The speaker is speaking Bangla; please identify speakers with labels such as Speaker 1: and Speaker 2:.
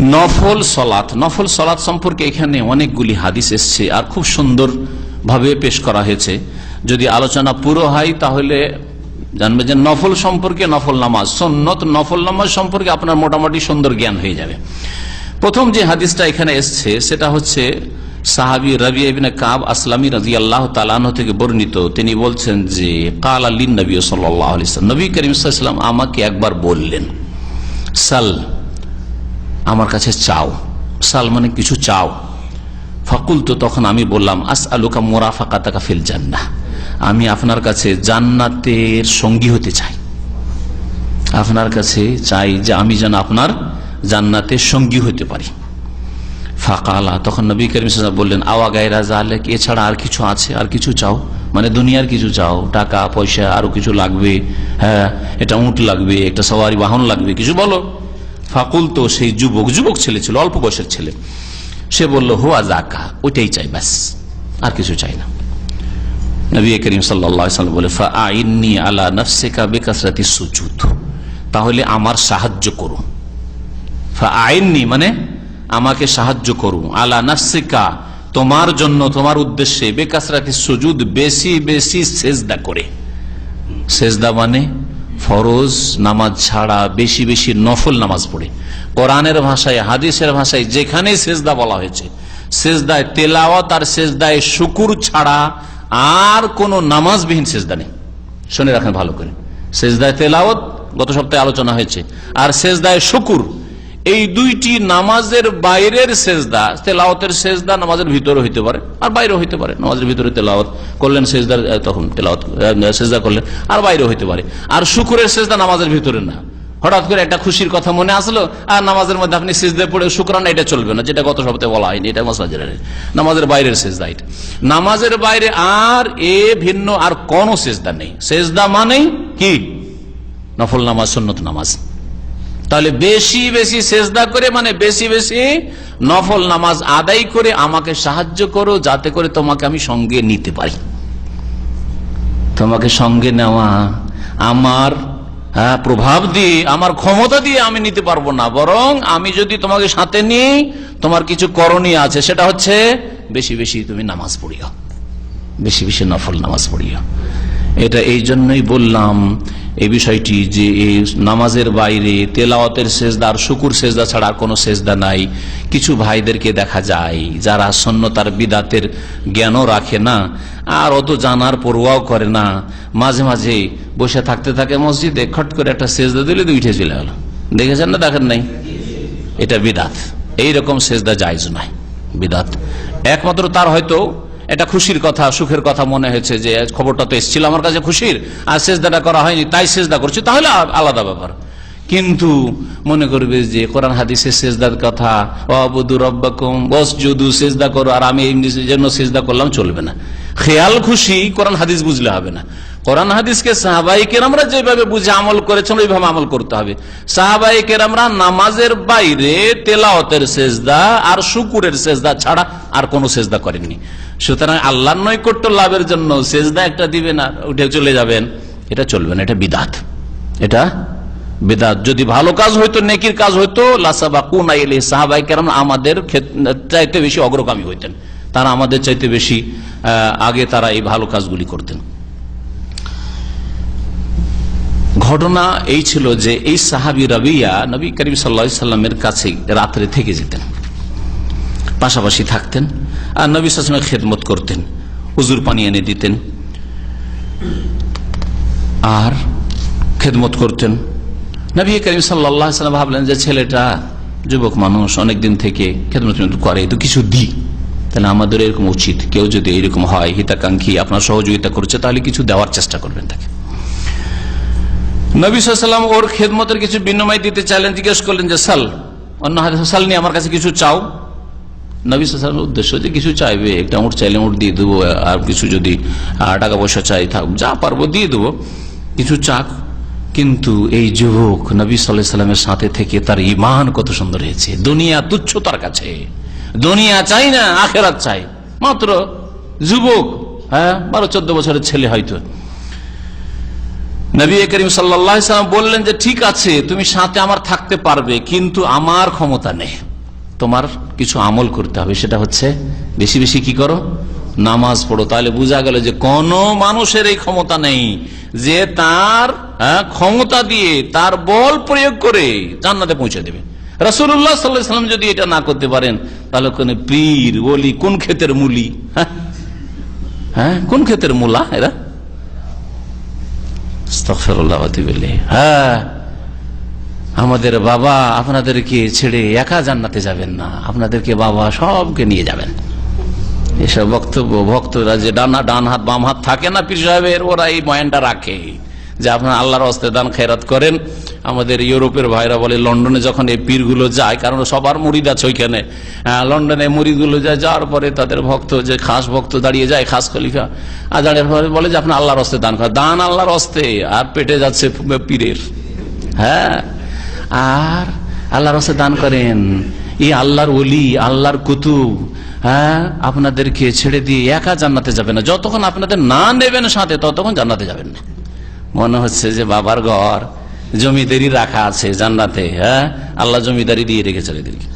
Speaker 1: নফল সলাৎ। নফল সলাৎ সম্পর্কে এখানে অনেকগুলি হাদিস এসছে আর খুব সুন্দর ভাবে পেশ করা হয়েছে। যদি আলোচনা পুরো হয়, তাহলে জানবে যে নফল সম্পর্কে নফল নামাজ, সন্নত নফল নামাজ সম্পর্কে আপনার মোটামুটি সুন্দর জ্ঞান হয়ে যাবে। প্রথম যে হাদিসটা এখানে এসছে, সেটা হচ্ছে সাহাবি রবি কাব আসলামী রাজি আল্লাহ তালাহ থেকে বর্ণিত। তিনি বলছেন যে, কাল আলী নবী সাল্লাম নবী করিম আমাকে একবার বললেন, সাল আমার কাছে চাও। সাল মানে কিছু চাও। ফাকুল তো তখন আমি বললাম আস আলুকা মোরাফাকা তাকা ফিল জান্না আমি আপনার কাছে জান্নাতের সঙ্গী হতে চাই। আপনার কাছে চাই যে আমি যেন আপনার জান্নাতের সঙ্গী হতে পারি। ফাঁকালা, তখন নবী করিম বললেন, আওয়া গায়রা জালেক এছাড়া আর কিছু আছে? আর কিছু চাও? মানে দুনিয়ার কিছু চাও? টাকা, পয়সা, আরও কিছু লাগবে? হ্যাঁ এটা উঁট লাগবে, একটা সবারই বাহন লাগবে, কিছু বলো। ফাকুল তো সেই যুবক যুবক ছেলে ছিল, অল্প বয়সের ছেলে। সে বলল, হোয়া জাকা, ওইটাই চাই ব্যাস, আর কিছু চাই না। নবী করিম সাল্লাম বলে আইনি আলা নফসেকা বেকাসরাতি সুজুদ। তাহলে আমার সাহায্য করো। আইননি মানে আমাকে সাহায্য করো। আলা নফসিকা, তোমার জন্য, তোমার উদ্দেশ্যে বেকাসরাতি সুজুদ, বেশি বেশি সেজদা করে। সেজদা মানে ফরজ নামাজ ছাড়া বেশি বেশি নফল নামাজ পড়ে। কোরআনের ভাষায়, হাদিসের ভাষায় যেখানে সেজদা বলা হয়েছে, সেজদায় তেলাওয়াত আর সেজদায় শুকুর ছাড়া আর কোন নামাজবিহীন সেজদা নেই। শুনে রাখেন ভালো করে। সেজদায় তেলাওয়াত গত সপ্তাহে আলোচনা হয়েছে, আর সেজদায় শুকুর এই দুইটি নামাজের বাইরের সেজদা, তেলাওয়াতের সেজদা নামাজের ভিতরে হইতে পারে, আর বাইরে হইতে পারে। নামাজের ভিতরে তেলাওয়াত করলেন, সেজদার তখন তেলাওয়াত সেজদা করলেন, আর বাইরে হইতে পারে। আর শুকুরের সেজদা নামাজের ভিতরে না। হঠাৎ করে একটা খুশির কথা মনে আসলো, আর নামাজের মধ্যে আপনি সেজদা পড়ে শুক্রানা এটা চলবে না, যেটা গত সপ্তাহে বলা হয়নি, এটা মসাজের নামাজের বাইরের সেজদা এটা। নামাজের বাইরে আর এ ভিন্ন আর কোন সেজদা নেই। সেজদা মানেই কি? নফল নামাজ, সন্নত নামাজ। তাহলে বেশি বেশি সেজদা করে মানে বেশি বেশি নফল নামাজ আদায় করে আমাকে সাহায্য করো যাতে করে তোমাকে আমি সঙ্গে নিতে পারি। তোমাকে সঙ্গে নেওয়া আমার হ্যাঁ, প্রভাব দিয়ে আমার ক্ষমতা দিয়ে আমি নিতে পারব না। বরং আমি যদি তোমাকে সাথে নিই তোমার কিছু করণীয় আছে সেটা হচ্ছে বেশি বেশি তুমি নামাজ পড়িও। বেশি বেশি নফল নামাজ পড়িও। এটা এই জন্যই বললাম এই বিষয়টি যে নামাজের বাইরে তেলাওয়াতের আর শুকুর সেজদা ছাড়া কোনো সেজদা নাই। কিছু ভাইদেরকে দেখা যায় যারা সন্ন্যতার বিদাতের জ্ঞানও রাখে না, আর অত জানার পড়ুয়াও করে না। মাঝে মাঝে বসে থাকতে থাকে মসজিদে, খট করে একটা সেজদা দিলে উঠে চলে গেল। দেখেছেন না, দেখেন নাই? এটা বিদাত। এইরকম সেজদা জায়জ নয় বিদাত। একমাত্র তার হয়তো এটা খুশির কথা, সুখের কথা মনে হয়েছে যে খবরটা তো এসেছিল। আমার কাছে খুশির, আর সেজদাটা করা হয়নি, তাই সেজদা করছি। তাহলে আলাদা ব্যাপার। কিন্তু মনে করবে যে কোরআন হাদিসের সেজদার কথা অবদু রব্বাকুম বস যদু সেজদা করো। আর আমি এই জন্য সেজদা করলাম, চলবে না। খেয়াল খুশি, কোরআন হাদিস বুঝলে হবে না। কোরআন হাদিসকে সাহাবাই কেরামরা যেভাবে বুঝে আমল করেছেন, ওইভাবে আমল করতে হবে। সাহাবাই কেরামরা নামাজের বাইরে তেলাওতের সেজদা আর শুকুরের সেজদা ছাড়া আর কোনো সেজদা করেননি। সুতরাং আল্লাহ নৈকট্য লাভের জন্য সেজদা একটা দিবেন আর উঠে চলে যাবেন। এটা চলবে না, এটা বিদাত। এটা বেদাত। যদি ভালো কাজ হইতো, নেকির কাজ হইতো লাসাবা কোন আইলে সাহাবাই কেরাম আমাদের চাইতে বেশি অগ্রগামী হইতেন। তারা আমাদের চাইতে বেশি আগে তারা এই ভালো কাজগুলি করতেন। ঘটনা এই ছিল যে এই সাহাবি রবিয়া নবী করিম সাল্লা সাল্লামের কাছে রাত্রে থেকে যেতেন। পাশাপাশি থাকতেন আর নবী সালামের খেদমত করতেন। হুজুর পানি এনে দিতেন। আর খেদমত করতেন। নবী করিম সাল্লাহ সাল্লাম ভাবলেন যে ছেলেটা যুবক মানুষ, অনেকদিন থেকে খেদমত করে, তো কিছু দিই। তাহলে আমাদের এরকম উচিত। কেউ যদি এরকম হয়, হিতাকাঙ্ক্ষী, আপনার সহযোগিতা করছে, তাহলে কিছু দেওয়ার চেষ্টা করবেন তাকে। নবী সাল্লাম ওর খেদমতের কিছু বিনিময় দিতে চাইলেন, জিজ্ঞেস করলেন যে, সাল, অন্য সাল নিয়ে আমার কাছে কিছু চাও? নবী সাল্লামের উদ্দেশ্য যে কিছু চাইবে, একটা উঠ চাইলে উঠ দিয়ে দেবো, আর কিছু যদি টাকা পয়সা চাই, থাক, যা পারব দিয়ে দেবো। কিছু চাক কিন্তু এই যুবক নবী সাল্লাহ সাল্লামের সাথে থেকে তার ইমান কত সুন্দর হয়েছে। দুনিয়া তুচ্ছ তার কাছে। দুনিয়া চাই না, আখেরাত চাই। মাত্র যুবক হ্যাঁ বারো, চোদ্দ বছরের ছেলে হয়তো। নবী করিম সাল্লাম বললেন যে, ঠিক আছে, তুমি সাথে আমার থাকতে পারবে, কিন্তু আমার ক্ষমতা নেই। তোমার কিছু আমল করতে হবে, সেটা হচ্ছে বেশি বেশি কি করো? নামাজ পড়ো। তাহলে বোঝা গেল যে কোন মানুষের এই ক্ষমতা নেই যে তার ক্ষমতা দিয়ে তার বল প্রয়োগ করে জান্নাতে পৌঁছে দেবে। রসুল্লাহ সাল্লাম যদি এটা না করতে পারেন, তাহলে কোন পীর, ওলি, কোন ক্ষেতের মুলি? হ্যাঁ হ্যাঁ কোন ক্ষেতের মূলা এরা? হ্যাঁ আমাদের বাবা আপনাদেরকে ছেড়ে একা জান্নাতে যাবেন না। আপনাদেরকে বাবা সবকে নিয়ে যাবেন। এসব বক্তব্য ভক্তরা যে ডানা, ডান হাত, বাম হাত থাকে না পীর সাহেবের, ওরা এই বয়ানটা রাখে। যে আপনার আল্লাহর হস্তে দান খেরাত করেন। আমাদের ইউরোপের ভাইরা বলে, লন্ডনে যখন এই পীরগুলো যায়, কারণ সবার মুড়িদ আছে ওইখানে। লন্ডনে মুড়িদগুলো যায়, যাওয়ার পরে তাদের ভক্ত, যে খাস ভক্ত দাঁড়িয়ে যায়, খাস খলিফা। আর দাঁড়িয়ে পরে বলে যে, আপনার আল্লাহর হস্তে দান করেন। দান আল্লাহর হস্তে, আর পেটে যাচ্ছে পীরের। হ্যাঁ আর আল্লাহর হস্তে দান করেন। এই আল্লাহর ওলি, আল্লাহর কুতুব হ্যাঁ আপনাদেরকে ছেড়ে দিয়ে একা জান্নাতে যাবে না। যতক্ষণ আপনাদের না নেবেন সাথে, ততক্ষণ জান্নাতে যাবেন না। মনে হচ্ছে যে বাবার ঘর জমিদারি রাখা আছে জান্নাতে হ্যাঁ? আল্লাহ জমিদারি দিয়ে রেখেছে এদেরকে।